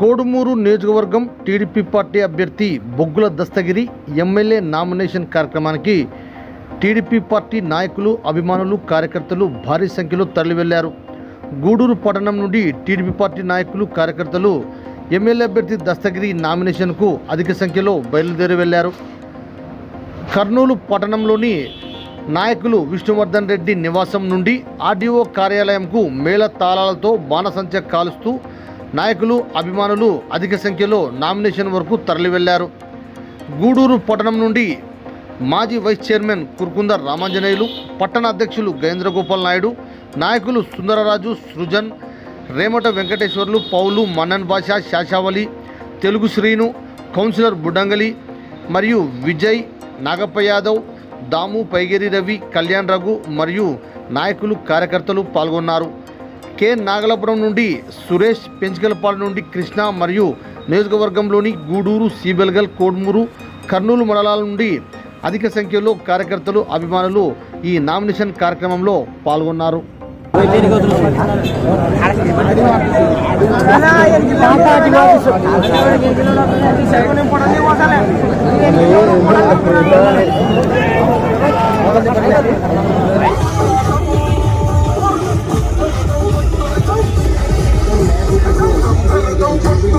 కోడుమూరు నియోజకవర్గం TDP party అభ్యర్థి Boggula Dastagiri MLA nomination కార్యక్రమానికి టీడీపీ పార్టీ నాయకులు అభిమానులు కార్యకర్తలు భారీ సంఖ్యలో తరలివెళ్ళారు. గూడూరు పట్టణం నుండి టీడీపీ పార్టీ నాయకులు కార్యకర్తలు ఎమ్మెల్యే అభ్యర్థి దస్తగిరి నామినేషన్కు అధిక సంఖ్యలో బయలుదేరి వెళ్ళారు. కర్నూలు పట్టణంలోని నాయకులు విష్ణువర్ధన్ రెడ్డి నివాసం నుండి ఆర్డీఓ కార్యాలయంకు మేళ తాళాలతో బాణసంచ కాలుస్తూ నాయకులు అభిమానులు అధిక సంఖ్యలో నామినేషన్ వరకు తరలి వెళ్ళారు గూడూరు పట్టణం నుండి మాజీ వైస్ చైర్మన్ కుర్కుంద రామాంజనేయులు పట్టణ అధ్యక్షులు గజేంద్రగోపాల్ నాయుడు నాయకులు సుందరరాజు సృజన్ రేమట వెంకటేశ్వర్లు పౌలు మన్నన్ భాష శాశావలి తెలుగు శ్రీను కౌన్సిలర్ బుడ్డంగలి మరియు విజయ్ నాగప్ప యాదవ్ దాము పైగేరి రవి కళ్యాణ్ రఘు మరియు నాయకులు కార్యకర్తలు పాల్గొన్నారు. కె నాగలాపురం నుండి సురేష్ పెంచికలపాడు నుండి కృష్ణ మరియు నియోజకవర్గంలోని గూడూరు సీబెల్గల్ కోడ్మూరు కర్నూలు మండలాల నుండి అధిక సంఖ్యలో కార్యకర్తలు అభిమానులు ఈ నామినేషన్ కార్యక్రమంలో పాల్గొన్నారు. don't want